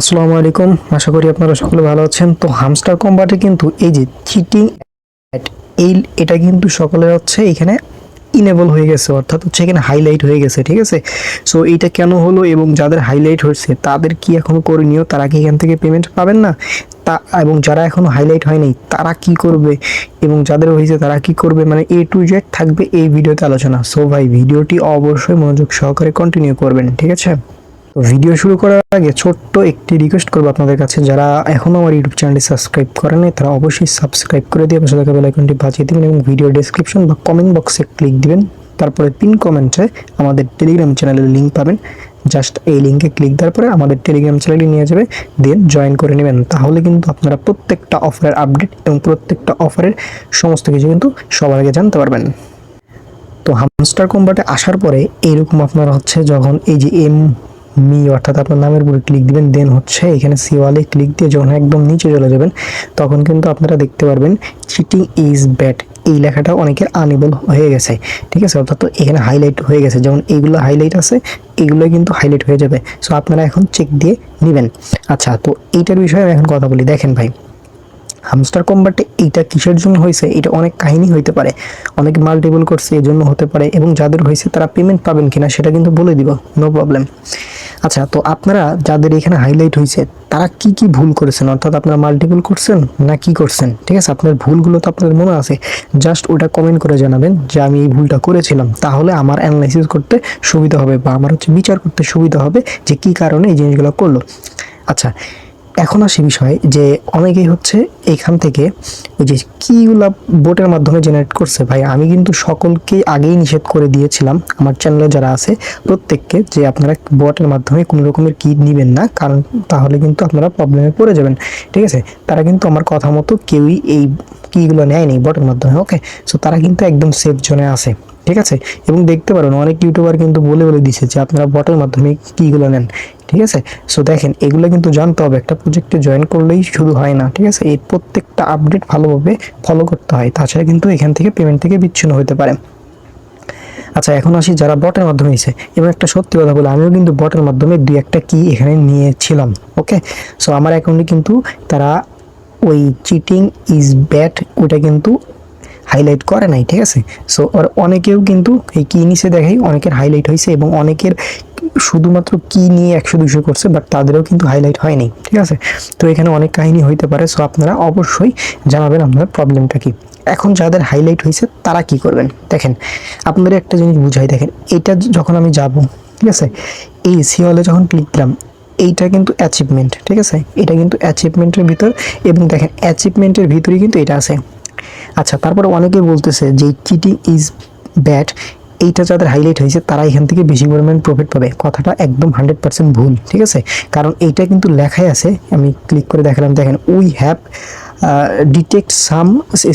আসসালামু আলাইকুম। আশা করি আপনারা সকলে ভালো আছেন। তো হামস্টার কম্বাটে কিন্তু এই যে চিটিং এই এটা কিন্তু সকলের হচ্ছে এখানে ইনেবল হয়ে গেছে, অর্থাৎ হচ্ছে এখানে হাইলাইট হয়ে গেছে, ঠিক আছে? সো এইটা কেন হলো এবং যাদের হাইলাইট হয়েছে, তাদের কি এখনও করণীয়? তারা কি এখান থেকে পেমেন্ট পাবেন না? তা এবং যারা এখনও হাইলাইট হয়নি, তারা কি করবে? এবং যাদের হয়েছে, তারা কি করবে? মানে এ টু জেড থাকবে এই ভিডিওতে আলোচনা। সো ভাই, ভিডিওটি অবশ্যই মনোযোগ সহকারে কন্টিনিউ করবেন, ঠিক আছে? তো ভিডিও শুরু করার আগে ছোট্ট একটি রিকোয়েস্ট করব আপনাদের কাছে। যারা এখনও আমার ইউটিউব চ্যানেলটি সাবস্ক্রাইব করেনি তারা অবশ্যই সাবস্ক্রাইব করে দিয়ে পাশে থাকা বেল আইকনটি বাজিয়ে দিবেন এবং ভিডিও ডেসক্রিপশন বা কমেন্ট বক্সে ক্লিক দিবেন। তারপরে পিন কমেন্টে আমাদের টেলিগ্রাম চ্যানেলের লিঙ্ক পাবেন। জাস্ট এই লিঙ্কে ক্লিক দেওয়ার পরে আমাদের টেলিগ্রাম চ্যানেলে নিয়ে যাবে দেন জয়েন করে নেবেন। তাহলে কিন্তু আপনারা প্রত্যেকটা অফারের আপডেট এবং প্রত্যেকটা অফারের সমস্ত কিছু কিন্তু সবার আগে জানতে পারবেন। তো হামস্টার কম্বাটে আসার পরে এইরকম আপনারা হচ্ছে যখন এই যে এম মি অর্থাৎ আপনার নামের উপরে ক্লিক দিবেন দেন হচ্ছে এখানে সিওয়ালে ক্লিক দিয়ে যখন একদম নিচে চলে যাবেন, তখন কিন্তু আপনারা দেখতে পারবেন চিটিং ইজ ব্যাড এই লেখাটা অনেকের আনেবল হয়ে গেছে, ঠিক আছে? অর্থাৎ এখানে হাইলাইট হয়ে গেছে। যেমন এইগুলো হাইলাইট আছে, এগুলো কিন্তু হাইলাইট হয়ে যাবে। সো আপনারা এখন চেক দিয়ে নেবেন। আচ্ছা তো এইটার বিষয়ে আমি এখন কথা বলি। দেখেন ভাই হামস্টার কম্বাটে এইটা কিসের জন্য হয়েছে? এটা অনেক কাহিনী হইতে পারে, অনেক মাল্টিপল করছে এই জন্য হতে পারে এবং যাদের হয়েছে তারা পেমেন্ট পাবেন কিনা সেটা কিন্তু বলে দিব নো প্রবলেম আচ্ছা তো আপনারা যাদের এখানে হাইলাইট হয়েছে তারা কি কি ভুল করেছেন? অর্থাৎ আপনারা মাল্টিপল করছেন না কি করছেন? ঠিক আছে, আপনার ভুলগুলো তো আপনাদের মনে আছে। জাস্ট ওটা কমেন্ট করে জানাবেন যে আমি এই ভুলটা করেছিলাম। তাহলে আমার অ্যানালাইসিস করতে সুবিধা হবে বা আমার হচ্ছে বিচার করতে সুবিধা হবে যে কি কারণে এই জিনিসগুলো করল। আচ্ছা এখন আসে বিষয় যে অনেকেই হচ্ছে এখান থেকে ওই যে কিগুলা বোটের মাধ্যমে জেনারেট করছে। ভাই, আমি কিন্তু সকলকে আগেই নিষেধ করে দিয়েছিলাম, আমার চ্যানেলে যারা আছে প্রত্যেককে যে আপনারা বোটের মাধ্যমে কোনো রকমের কি নেবেন না, কারণ তাহলে কিন্তু আপনারা প্রবলেমে পড়ে যাবেন। ঠিক আছে? তারা কিন্তু আমার কথা মতো কেউই এই কিগুলো নেয়নি বটের মাধ্যমে ওকে সো তারা কিন্তু একদম সেফ জোনে আছে। ঠিক আছে? এবং দেখতে পারেন অনেক ইউটিউবার কিন্তু বলে বলে দিছে যে আপনারা বটের মাধ্যমে কীগুলো নেন, ঠিক আছে? সো দেখেন, এগুলো কিন্তু জানতে হবে। একটা প্রজেক্টে জয়েন করলেই শুধু হয় না, ঠিক আছে? এই প্রত্যেকটা আপডেট ভালোভাবে ফলো করতে হয়। তাছাড়া কিন্তু এখান থেকে পেমেন্ট থেকে বিচ্ছিন্ন হতে পারে। আচ্ছা এখন আসি যারা বটের মাধ্যমে এসে এবং একটা সত্যি কথা বলে, আমিও কিন্তু বটের মাধ্যমে দুই একটা কি এখানে নিয়েছিলাম ওকে সো আমার অ্যাকাউন্টে কিন্তু তারা ওই চিটিং ইজ ব্যাট ওইটা কিন্তু হাইলাইট করে নাই, ঠিক আছে? সো আর অনেকেও কিন্তু এই কি নিচে দেখাই অনেকের হাইলাইট হয়েছে এবং অনেকের শুধুমাত্র কি নিয়ে একশো দুশো করছে বাট তাদেরও কিন্তু হাইলাইট হয়নি, ঠিক আছে? তো এখানে অনেক কাহিনী হইতে পারে সো আপনারা অবশ্যই জানাবেন আপনার প্রবলেমটা কি। এখন যাদের হাইলাইট হয়েছে, তারা কি করবেন? দেখেন, আপনাদের একটা জিনিস বুঝাই, দেখেন, এটা যখন আমি যাব, ঠিক আছে? এই সি হলে যখন ক্লিক দিলাম, এইটা কিন্তু অ্যাচিভমেন্ট ঠিক আছে? এটা কিন্তু অ্যাচিভমেন্টের ভিতর এবং দেখেন অ্যাচিভমেন্টের ভিতরেই কিন্তু এটা আছে। আচ্ছা তারপরে অনেকে বলতেছে যে চিটিং ইজ ব্যাড এইটা যাদের হাইলাইট হয়েছে, তারা এখান থেকে বেশি পরিমাণ প্রফিট পাবে। কথাটা একদম হান্ড্রেড পার্সেন্ট ভুল, ঠিক আছে? কারণ এইটা কিন্তু লেখাই আছে, আমি ক্লিক করে দেখালাম, দেখেন we have detect some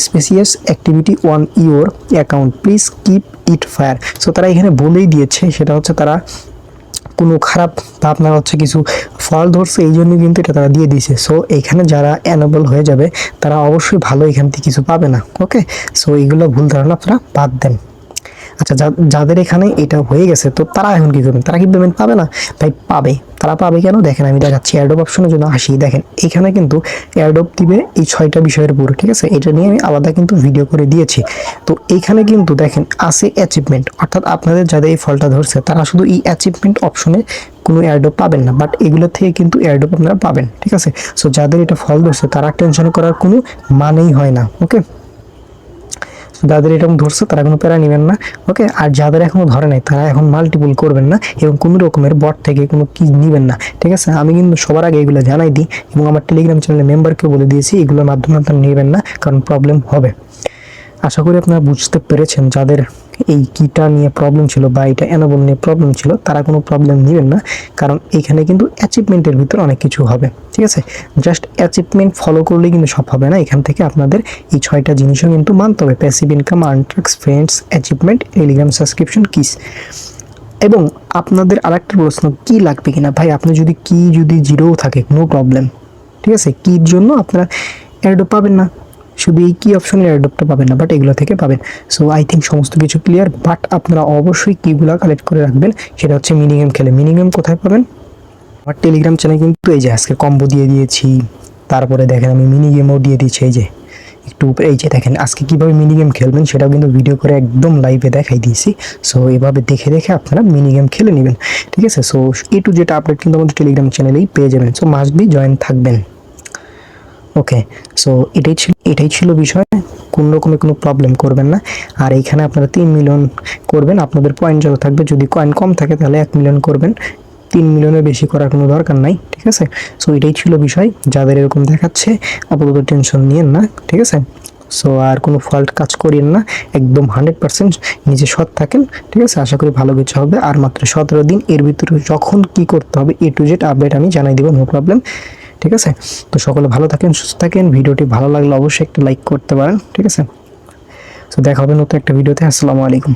suspicious activity on your account please keep it fire so তারা এখানে বলেই দিয়েছে, সেটা হচ্ছে তারা কোনো খারাপ আপনার হচ্ছে কিছু ফল ধরছে, এই জন্য কিন্তু এটা তারা দিয়ে দিয়েছে। সো এখানে যারা অ্যানেবল হয়ে যাবে, তারা অবশ্যই ভালো এখান থেকে কিছু পাবে না। ওকে সো এইগুলো ভুল ধারণা আপনারা বাদ দেন। আচ্ছা যাদের এখানে এটা হয়ে গেছে, তো তারা এখন কি করবেন তারা কি পেমেন্ট পাবে না? ভাই, পাবে। তারা পাবে কেন? দেখেন, আমি দেখাচ্ছি অ্যাডোপ অপশনের জন্য আসি। দেখেন, এখানে কিন্তু অ্যাডোপ দিবে এই ছয়টা বিষয়ের উপর, ঠিক আছে? এটা নিয়ে আমি আলাদা কিন্তু ভিডিও করে দিয়েছি। তো এইখানে কিন্তু দেখেন, আছে অ্যাচিভমেন্ট অর্থাৎ আপনাদের যাদের এই ফলটা ধরছে, তারা শুধু এই অ্যাচিভমেন্ট অপশনে কোনো এয়ারড্রপ পাবেন না। বাট এগুলো থেকে কিন্তু এয়ারড্রপ আপনারা পাবেন, ঠিক আছে? সো যাদের এটা ফল ধরছে, তারা টেনশন করার কোনো মানেই হয় না ওকে যাদের এরকম ধরছে, তারা কোনো প্যারা নেবেন না, ওকে? আর যাদের এখনও ধরে নাই, তারা এখন মাল্টিপুল করবেন না এবং কোনো রকমের বট থেকে কোনো কি নেবেন না, ঠিক আছে? আমি কিন্তু সবার আগে এগুলো জানাই দিই এবং আমার টেলিগ্রাম চ্যানেলের মেম্বারকেও বলে দিয়েছি, এগুলোর মাধ্যমে আপনারা নেবেন না, কারণ প্রবলেম হবে। আশা করি আপনারা বুঝতে পেরেছেন যাদের এই কিটা নিয়ে প্রবলেম ছিল বা এটা অ্যানাবল নিয়ে প্রবলেম ছিল, তারা কোনো প্রবলেম নেবেন না, কারণ এখানে কিন্তু অ্যাচিভমেন্টের ভিতর অনেক কিছু হবে, ঠিক আছে? জাস্ট অ্যাচিভমেন্ট ফলো করলেই কিন্তু সব হবে না, এখান থেকে আপনাদের এই ছয়টা জিনিসও কিন্তু মানতে হবে প্যাসিভ ইনকাম আনট্রাক্স ফ্রেন্ডস অ্যাচিভমেন্ট টেলিগ্রাম সাবস্ক্রিপশন কিস এবং আপনাদের আরেকটা প্রশ্ন, কি লাগবে কিনা? ভাই, আপনি যদি কি যদি জিরোও থাকে নো প্রবলেম ঠিক আছে? কির জন্য আপনারা অ্যাডও পাবেন না। শুধু এই কি অপশনের অ্যাডপ্টটা পাবেন না বাট এগুলো থেকে পাবেন। সো আই থিঙ্ক সমস্ত কিছু ক্লিয়ার বাট আপনারা অবশ্যই কিগুলো কালেক্ট করে রাখবেন। সেটা হচ্ছে মিনি গেম খেলে। মিনি গেম কোথায় পাবেন? আমার টেলিগ্রাম চ্যানেলে কিন্তু এই যে আজকে কম্বো দিয়ে দিয়েছি। তারপরে দেখেন আমি মিনি গেমও দিয়ে দিয়েছি, এই যে। একটু উপরে এই যে দেখেন, আজকে কীভাবে মিনি গেম খেলবেন সেটাও কিন্তু ভিডিও করে একদম লাইভে দেখাই দিয়েছি। সো এভাবে দেখে দেখে আপনারা মিনি গেম খেলে নেবেন। ঠিক আছে? সো এ টু যেটা আপডেট কিন্তু আমাদের টেলিগ্রাম চ্যানেলেই পেয়ে যাবেন। সো মাস্ট বি জয়েন থাকবেন। ওকে সো এটাই ছিল এটাই ছিল বিষয়। কোনো রকমের কোনো প্রবলেম করবেন না। আর এইখানে আপনারা তিন মিলিয়ন করবেন। আপনাদের পয়েন্ট যত থাকবে। যদি কয়েন কম থাকে, তাহলে এক মিলিয়ন করবেন। তিন মিলিয়নের বেশি করার কোনো দরকার নাই, ঠিক আছে? সো এটাই ছিল বিষয়। যাদের এরকম দেখাচ্ছে, আপাতত টেনশন নিয়েন না, ঠিক আছে? সো আর কোনো ফল্ট কাজ করিয়েন না। একদম হান্ড্রেড পার্সেন্ট নিজে সৎ থাকেন, ঠিক আছে? আশা করি ভালো কিছু হবে। আর মাত্র সতেরো দিন, এর ভিতরে যখন কি করতে হবে এ টু জেড আপডেট আমি জানাই দেবো নো প্রবলেম ঠিক আছে? তো সকলে ভালো থাকেন, সুস্থ থাকেন। ভিডিওটি ভালো লাগলে অবশ্যই একটা লাইক করতে পারেন, ঠিক আছে? তো দেখা হবে নতুন একটা ভিডিওতে। আসসালামু আলাইকুম।